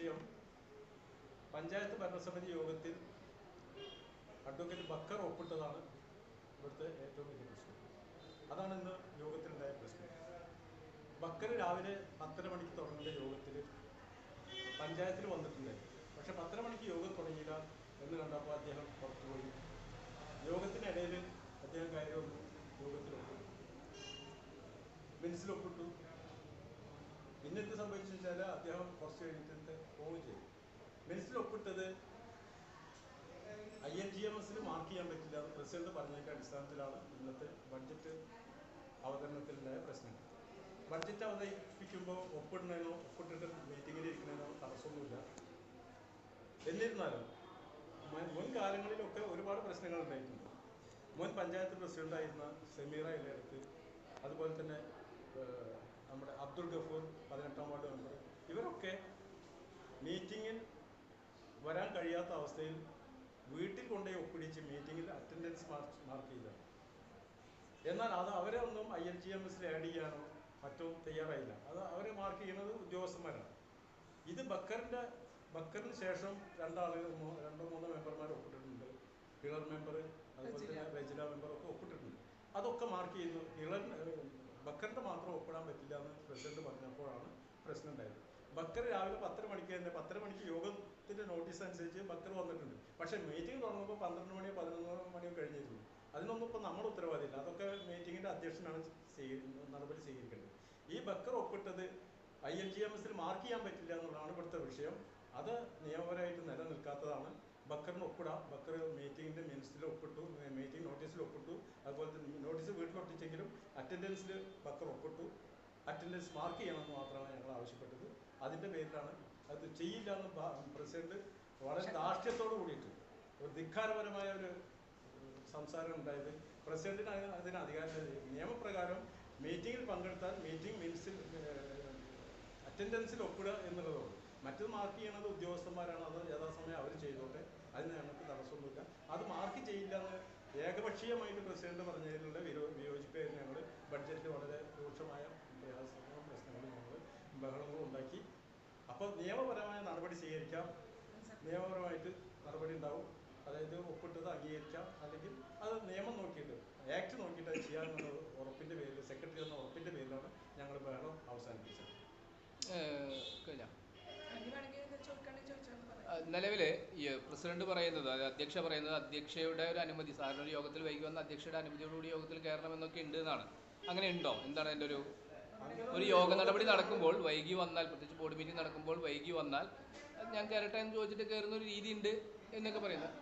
വിഷയം. പഞ്ചായത്ത് ഭരണസമിതി യോഗത്തിൽ അഡ്വക്കേറ്റ് ബക്കർ ഒപ്പിട്ടതാണ് ഇവിടുത്തെ ഏറ്റവും വലിയ പ്രശ്നം. അതാണ് ഇന്ന് യോഗത്തിലുണ്ടായ പ്രശ്നം. ബക്കർ രാവിലെ പത്തര മണിക്ക് തുടങ്ങേണ്ട യോഗത്തിൽ പഞ്ചായത്തിൽ വന്നിട്ടുണ്ട്. പക്ഷെ പത്തര മണിക്ക് യോഗം തുടങ്ങിയില്ല എന്ന് കണ്ടപ്പോൾ അദ്ദേഹം പുറത്തുപോയി യോഗത്തിനിടയിൽ അദ്ദേഹം കയറി വന്നു മിനിസിൽ ഒപ്പിട്ടു. പിന്നെ എന്ത് സംഭവിച്ചു വെച്ചാൽ അദ്ദേഹം കുറച്ച് കഴിഞ്ഞിട്ട് പോവുകയും ചെയ്തു. മിനിസിൽ ഒപ്പിട്ടത് ഐ എൻ ജി എം എസിന് മാർക്ക് ചെയ്യാൻ പറ്റില്ല എന്ന് പ്രസിഡന്റ് പറഞ്ഞതിന്റെ അടിസ്ഥാനത്തിലാണ് ഇന്നത്തെ ബഡ്ജറ്റ് അവതരണത്തിലുണ്ടായ പ്രശ്നം. ബഡ്ജറ്റ് അവതരിപ്പിക്കുമ്പോൾ ഒപ്പിടുന്നതിനോ ഒപ്പിട്ടിട്ട് മീറ്റിങ്ങിൽ ഇരിക്കുന്നതിനോ തടസ്സമൊന്നുമില്ല. എന്നിരുന്നാലും മുൻ- മുൻകാലങ്ങളിലൊക്കെ ഒരുപാട് പ്രശ്നങ്ങൾ ഉണ്ടായിട്ടുണ്ട്. മുൻ പഞ്ചായത്ത് പ്രസിഡന്റായിരുന്ന സെമീറ ഇലയടത്ത് അതുപോലെ തന്നെ ഏഹ്, നമ്മുടെ അബ്ദുൾ ഗഫൂർ പതിനെട്ടാം വാർഡ് മെമ്പർ ഇവരൊക്കെ മീറ്റിങ്ങിൽ വരാൻ കഴിയാത്ത അവസ്ഥയിൽ വീട്ടിൽ കൊണ്ടുപോയി ഒപ്പിടിച്ച് മീറ്റിങ്ങിൽ അറ്റൻഡൻസ് മാർക്ക് മാർക്ക് എന്നാൽ അത് അവരെ ഒന്നും ഐ എൽ ജി എം എസിൽ ആഡ് ചെയ്യാനോ മറ്റോ തയ്യാറായില്ല. അത് അവരെ മാർക്ക് ചെയ്യുന്നത് ഉദ്യോഗസ്ഥന്മാരാണ്. ഇത് ബക്കറിന്റെ ബക്കറിന് ശേഷം രണ്ടാളുകൾ രണ്ടോ മൂന്നോ മെമ്പർമാർ ഒപ്പിട്ടിട്ടുണ്ട്. ഹിളർ മെമ്പർ അതുപോലെ തന്നെ റെജില മെമ്പർ ഒക്കെ ഒപ്പിട്ടിട്ടുണ്ട്. അതൊക്കെ മാർക്ക് ചെയ്യുന്നു. ഇളർ ബക്കറിന്റെ മാത്രം ഒപ്പിടാൻ പറ്റില്ല എന്ന് പ്രസിഡന്റ് പറഞ്ഞപ്പോഴാണ് പ്രശ്നം ഉണ്ടായത്. ബക്കർ രാവിലെ പത്തര മണിക്ക് തന്നെ പത്തര മണിക്ക് യോഗത്തിന്റെ നോട്ടീസ് അനുസരിച്ച് ബക്കർ വന്നിട്ടുണ്ട്. പക്ഷെ മീറ്റിംഗ് തുടങ്ങുമ്പോൾ പന്ത്രണ്ട് മണിയോ പതിനൊന്ന് മണിയോ കഴിഞ്ഞിരുന്നു. അതിനൊന്നും ഇപ്പൊ നമ്മുടെ ഉത്തരവാദിയില്ല അതൊക്കെ മീറ്റിംഗിന്റെ അധ്യക്ഷനാണ് നടപടി സ്വീകരിക്കേണ്ടത്. ഈ ബക്കർ ഒപ്പിട്ടത് ഐ എൽ ജി എം എസിൽ മാർക്ക് ചെയ്യാൻ പറ്റില്ല എന്നുള്ളതാണ് ഇവിടുത്തെ വിഷയം. അത് നിയമപരമായിട്ട് നിലനിൽക്കാത്തതാണ്. ബക്കറിന് ഒപ്പിടാം. ബക്കർ മീറ്റിംഗിന്റെ മിനിസ്റ്റിൽ ഒപ്പിട്ടു. മീറ്റിംഗ് അതുപോലെ തന്നെ നോട്ടീസ് വീട്ടിൽ ഒട്ടിച്ചെങ്കിലും അറ്റൻഡൻസിൽ ബക്കർ ഒപ്പിട്ടു. അറ്റൻഡൻസ് മാർക്ക് ചെയ്യണമെന്ന് മാത്രമാണ് ഞങ്ങൾ ആവശ്യപ്പെട്ടത്. അതിന്റെ പേരിലാണ് അത് ചെയ്യില്ല എന്ന് പ്രസിഡന്റ് വളരെ ധാർഷ്ട്യത്തോട് കൂടിയിട്ട് ഒരു ധിക്കാരപരമായ ഒരു സംസാരം ഉണ്ടായത്. പ്രസിഡന്റിന് അതിന് അധികാരം നിയമപ്രകാരം മീറ്റിങ്ങിൽ പങ്കെടുത്താൽ മീറ്റിംഗ് മിനിറ്റ്സിൽ അറ്റൻഡൻസിൽ ഒപ്പിടുക എന്നുള്ളതാണ്. മറ്റത് മാർക്ക് ചെയ്യണത് ഉദ്യോഗസ്ഥന്മാരാണ്. അത് യഥാസമയം അവർ ചെയ്തോട്ടെ. അതിന് ഞങ്ങൾക്ക് തടസ്സമൊന്നുമില്ല. അത് മാർക്ക് ചെയ്യില്ല എന്ന് ഏകപക്ഷീയമായിട്ട് പ്രസിഡന്റ് പറഞ്ഞതിലുള്ള വിരോ വിയോജിപ്പ് ഞങ്ങൾ ബഡ്ജറ്റിൽ വളരെ രൂക്ഷമായ പ്രയാസങ്ങളും പ്രശ്നങ്ങളും ഞങ്ങൾ ബഹളങ്ങളും ഉണ്ടാക്കി. അപ്പോൾ നിയമപരമായ നടപടി സ്വീകരിക്കാം. നിയമപരമായിട്ട് നടപടി ഉണ്ടാവും. അതായത് ഒപ്പിട്ടത് അംഗീകരിക്കാം. അല്ലെങ്കിൽ അത് നിയമം നോക്കിയിട്ട് ആക്ട് നോക്കിയിട്ട് അത് ചെയ്യാമെന്നുള്ള ഉറപ്പിന്റെ പേരിൽ സെക്രട്ടറി എന്ന ഉറപ്പിന്റെ പേരിലാണ് ഞങ്ങൾ ബഹളം അവസാനിപ്പിച്ചത്. നിലവിൽ ഈ പ്രസിഡന്റ് പറയുന്നത് അതായത് അധ്യക്ഷ പറയുന്നത് അധ്യക്ഷയുടെ ഒരു അനുമതി സാധാരണ ഒരു യോഗത്തിൽ വൈകി വന്ന അധ്യക്ഷയുടെ അനുമതിയോടുകൂടി യോഗത്തിൽ കയറണം എന്നൊക്കെ ഉണ്ട് എന്നാണ്. അങ്ങനെ ഉണ്ടോ? എന്താണ് എന്റെ ഒരു ഒരു യോഗ നടപടി നടക്കുമ്പോൾ വൈകി വന്നാൽ പ്രത്യേകിച്ച് ബോർഡ് മീറ്റിംഗ് നടക്കുമ്പോൾ വൈകി വന്നാൽ ഞാൻ കയറട്ടെ എന്ന് ചോദിച്ചിട്ട് കയറുന്ന ഒരു രീതി ഉണ്ട് എന്നൊക്കെ പറയുന്നത്?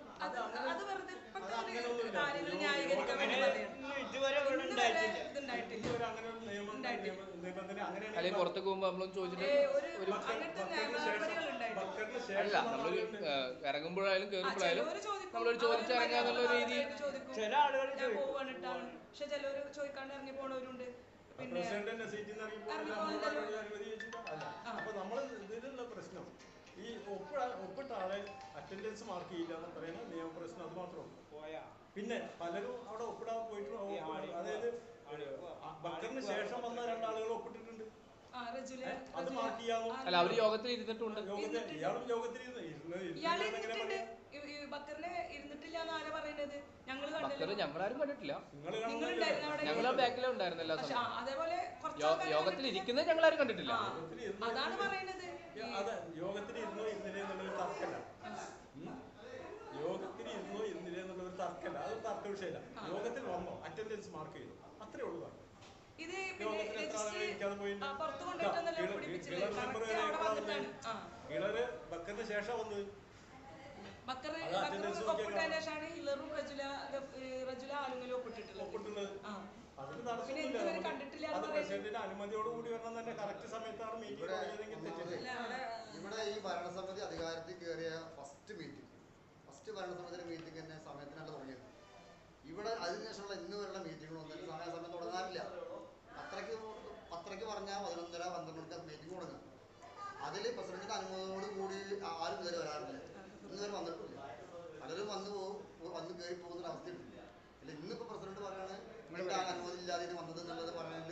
അല്ലെങ്കിൽ പുറത്തേക്ക് പോകുമ്പോൾ നമ്മളൊന്നും ചോദിച്ചിട്ട് ഒരു അല്ല നമ്മളൊരു ഇറങ്ങുമ്പോഴായാലും കയറുമ്പോഴായാലും നമ്മളൊരു ചോദിച്ചിറങ്ങുക എന്നുള്ള രീതി ചില ആളുകൾ പക്ഷെ ചിലവര് ചോദിക്കാണ്ട് ഇറങ്ങി പോണവരുണ്ട്. പിന്നെ പ്രസിഡന്റിന്റെ സീറ്റിൽ നിന്ന് ഇറങ്ങി അല്ല. അപ്പൊ നമ്മൾ ഇതിലുള്ള പ്രശ്നം ഈ ഒപ്പിട ഒപ്പിട്ട ആളെ അറ്റൻഡൻസ് മാർക്ക് ചെയ്യില്ല എന്ന് പറയുന്ന നിയമപ്രശ്നം അത് മാത്രമാണ് പോയാ. പിന്നെ പലരും അവിടെ ഒപ്പിടാൻ പോയിട്ട് അതായത് ബക്കറിന് ശേഷം വന്ന രണ്ടാളുകൾ ഒപ്പിട്ടിട്ടുണ്ട്. അത് മാർക്ക് ചെയ്യാമോ അല്ല അവർ യോഗത്തിൽ ഇരുന്നിട്ടുണ്ട്. യോഗത്തിൽ ഇയാളും യോഗത്തിൽ ഇയാൾ ഇരുന്നിട്ടുണ്ട്. ബക്കറിനെ ഇരുന്നിട്ടില്ല എന്ന് ആരാ പറയുന്നത് ഞങ്ങൾ ബക്കർ ഞങ്ങളാരും കണ്ടിട്ടില്ല. ഞങ്ങൾ ബാക്കിലേ അതേപോലെ കുറച്ച് യോഗത്തിൽ. ഇരിക്കുന്നത് ഞങ്ങളാരും കണ്ടിട്ടില്ല. അതാണ് പറയുന്നത് യോഗത്തിൽ ഇരുന്നോ ഇന്നില്ല എന്നുള്ളൊരു തർക്കമല്ല ഉം. യോഗത്തിൽ ഇരുന്നോ ഇന്നില്ല എന്നുള്ള ഒരു തർക്കല്ല. അത് തർക്ക വിഷയമല്ല. യോഗത്തിൽ വന്നോ അറ്റൻഡൻസ് മാർക്ക് ചെയ്തു അത്രേ ഉള്ളൂ ഇത് പുറത്ത് പിടിപ്പിച്ചത്? അവിടെ വന്നിട്ടാണ് ബക്കറിന് ശേഷം ബക്കർ ഒപ്പിട്ടതിന് ശേഷമാണ് ഹിലറും റജുല റജുല ആലുങ്ങലും ഒപ്പിട്ടിട്ടുള്ളത്. പിന്നെ ഇതുവരെ കണ്ടിട്ടില്ല ഇവിടെ ഈ ഭരണസമിതി അധികാരത്തിൽ കയറിയ ഫസ്റ്റ് മീറ്റിംഗ് ഫസ്റ്റ് ഭരണസമിതിയുടെ മീറ്റിംഗ് തന്നെ സമയത്തിനല്ല തുടങ്ങിയത്. ഇവിടെ അതിനുശേഷമുള്ള ഇന്ന് വരെയുള്ള മീറ്റിങ്ങുകളൊന്നും സമയസമയം തുടങ്ങാറില്ല. അത്രയ്ക്ക് അത്രയ്ക്ക് പറഞ്ഞാൽ പതിനൊന്നര പന്ത്രണ്ട് മണിക്ക് മീറ്റിംഗ് കൊടുക്കാം അതിൽ പ്രസിഡന്റിന്റെ അനുമതിയോട് കൂടി ആരും ഇതുവരെ വരാറില്ല. ഇന്ന് വരെ വന്നിട്ടില്ല. പലരും വന്നു പോകും. വന്ന് കയറി പോകുന്ന ഒരു അവസ്ഥയുണ്ട് അല്ല ഇന്നിപ്പോ പ്രസിഡന്റ് പറയാണ് നിങ്ങൾക്ക് അനുമതി ഇല്ലാതെ ഇത് വന്നത് എന്നുള്ളത് പറയാനില്ല